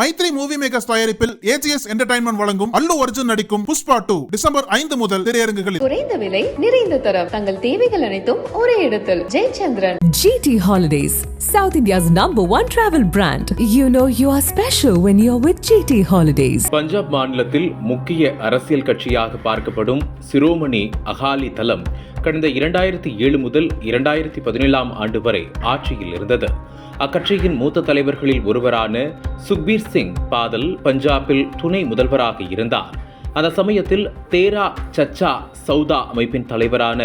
Maithri movie makers தயாரிப்பில் AGS entertainment வழங்கும் அல்லு அர்ஜுன் நடிக்கும் புஷ்பா டூ டிசம்பர் ஐந்து முதல் திரையரங்குகளில். குறைந்த விலை நிறைந்த தரம். தங்கள் தேவைகள் அனைத்தும் ஒரே இடத்தில். Jayachandran. GT Holidays, South India's number one travel brand. You know you are special when you're with GT Holidays. Punjab மாநிலத்தில் முக்கிய அரசியல் கட்சியாக பார்க்கப்படும் சிரோமணி அகாலி தளம் கடந்த இரண்டாயிரத்தி ஏழு முதல் இரண்டாயிரத்தி பதினேழாம் ஆண்டு வரை ஆட்சியில் இருந்தது. அக்கட்சியின் மூத்த தலைவர்களில் ஒருவரான சுக்பீர் சிங் பாதல் பஞ்சாபில் துணை முதல்வராக இருந்தார். அந்த சமயத்தில் தேரா சச்சா சௌதா அமைப்பின் தலைவரான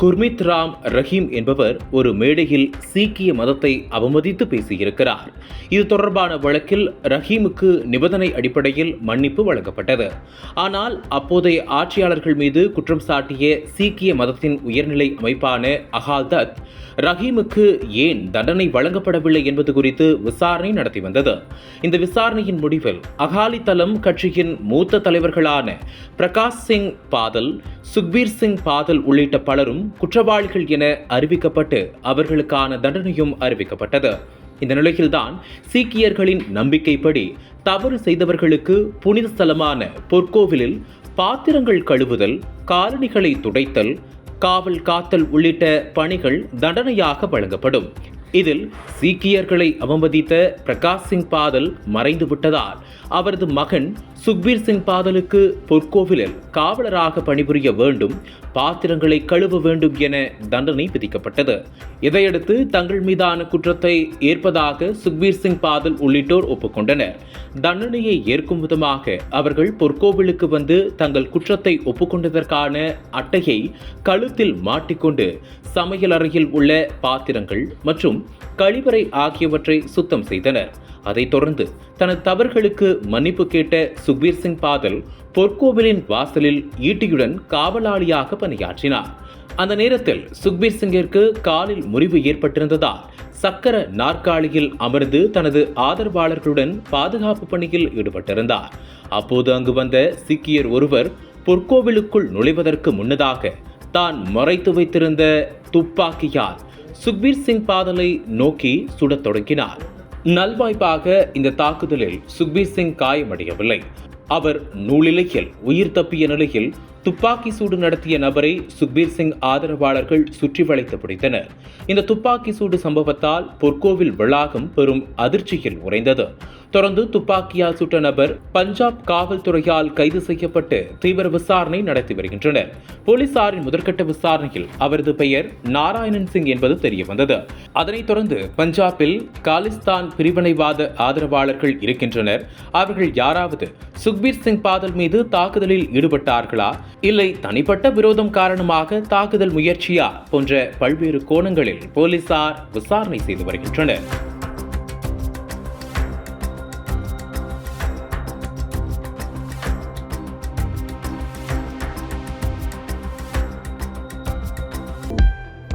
குர்மித் ராம் ரஹீம் என்பவர் ஒரு மேடையில் சீக்கிய மதத்தை அவமதித்து பேசியிருக்கிறார். இது தொடர்பான வழக்கில் ரஹீமுக்கு நிபந்தனை அடிப்படையில் மன்னிப்பு வழங்கப்பட்டது. ஆனால் அப்போதைய ஆட்சியாளர்கள் மீது குற்றம் சாட்டிய சீக்கிய மதத்தின் உயர்நிலை அமைப்பான அகால்தத் ரஹீமுக்கு ஏன் தண்டனை வழங்கப்படவில்லை என்பது குறித்து விசாரணை நடத்தி வந்தது. இந்த விசாரணையின் முடிவில் அகாலி தளம் கட்சியின் மூத்த தலைவர்களான பிரகாஷ் சிங் பாதல் சுக்பீர் சிங் பாதல் உள்ளிட்ட பலரும் குற்றவாளிகள் என அறிவிக்கப்பட்டு அவர்களுக்கான தண்டனையும் அறிவிக்கப்பட்டது. இந்த நிலையில்தான் சீக்கியர்களின் நம்பிக்கைப்படி தவறு செய்தவர்களுக்கு புனித ஸ்தலமான பொற்கோவிலில் பாத்திரங்கள் கழுவுதல் காலணிகளை துடைத்தல் காவல் காத்தல் உள்ளிட்ட பணிகள் தண்டனையாக வழங்கப்படும். இதில் சீக்கியர்களை அவமதித்த பிரகாஷ் சிங் பாதல் மறைந்து விட்டதால் அவரது மகன் சுக்பீர் சிங் பாதலுக்கு பொற்கோவிலில் காவலராக பணிபுரிய வேண்டும் பாத்திரங்களை கழுவ வேண்டும் என தண்டனை விதிக்கப்பட்டது. இதையடுத்து தங்கள் மீதான குற்றத்தை ஏற்பதாக சுக்பீர் சிங் பாதல் உள்ளிட்டோர் ஒப்புக்கொண்டனர். தண்டனையை ஏற்கும் விதமாக அவர்கள் பொற்கோவிலுக்கு வந்து தங்கள் குற்றத்தை ஒப்புக்கொண்டதற்கான அட்டையை கழுத்தில் மாட்டிக்கொண்டு சமையல் அறையில் உள்ள பாத்திரங்கள் மற்றும் கழிவறை ஆகியவற்றை சுத்தம் செய்தனர். அதைத் தொடர்ந்து தனது தவறுகளுக்கு மன்னிப்பு கேட்ட சுக்பீர் சிங் பாதல் பொற்கோவிலின் வாசலில் ஈட்டியுடன் காவலாளியாக பணியாற்றினார். அந்த நேரத்தில் சுக்பீர் சிங்கிற்கு காலில் முறிவு ஏற்பட்டிருந்ததால் சக்கர நாற்காலியில் அமர்ந்து தனது ஆதரவாளர்களுடன் பாதுகாப்பு பணியில் ஈடுபட்டிருந்தார். அப்போது அங்கு வந்த சீக்கியர் ஒருவர் பொற்கோவிலுக்குள் நுழைவதற்கு முன்னதாக தான் மறைத்து வைத்திருந்த துப்பாக்கியால் சுக்பீர் சிங் பாதலை நோக்கி சுடத் தொடங்கினார். நல்வாய்ப்பாக இந்த தாக்குதலில் சுக்பீர் சிங் காயமடையவில்லை. அவர் நூலிலையில் உயிர் தப்பிய நிலையில் துப்பாக்கி சூடு நடத்திய நபரை சுக்பீர் சிங் ஆதரவாளர்கள் சுற்றி வளைத்து பிடித்தனர். இந்த துப்பாக்கி சூடு சம்பவத்தால் பொற்கோவில் வளாகம் பெரும் அதிர்ச்சியில் உறைந்தது. தொடர்ந்து துப்பாக்கியால் சுட்ட நபர் பஞ்சாப் காவல்துறையால் கைது செய்யப்பட்டு தீவிர விசாரணை நடத்தி வருகின்றனர். போலீசாரின் முதற்கட்ட விசாரணையில் அவரது பெயர் நாராயணன் சிங் என்பது தெரியவந்தது. அதனைத் தொடர்ந்து பஞ்சாபில் காலிஸ்தான் பிரிவினைவாத ஆதரவாளர்கள் இருக்கின்றனர். அவர்கள் யாராவது சுக்பீர் சிங் பாதல் மீது தாக்குதலில் ஈடுபட்டார்களா? இல்லை தனிப்பட்ட விரோதம் காரணமாக தாக்குதல் முயற்சியா போன்ற பல்வேறு கோணங்களில் போலீசார் விசாரணை செய்து வருகின்றனர்.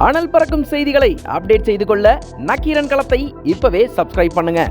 அனல் பறக்கும் செய்திகளை அப்டேட் செய்து கொள்ள நக்கீரன் களத்தை இப்பவே சப்ஸ்கிரைப் பண்ணுங்க.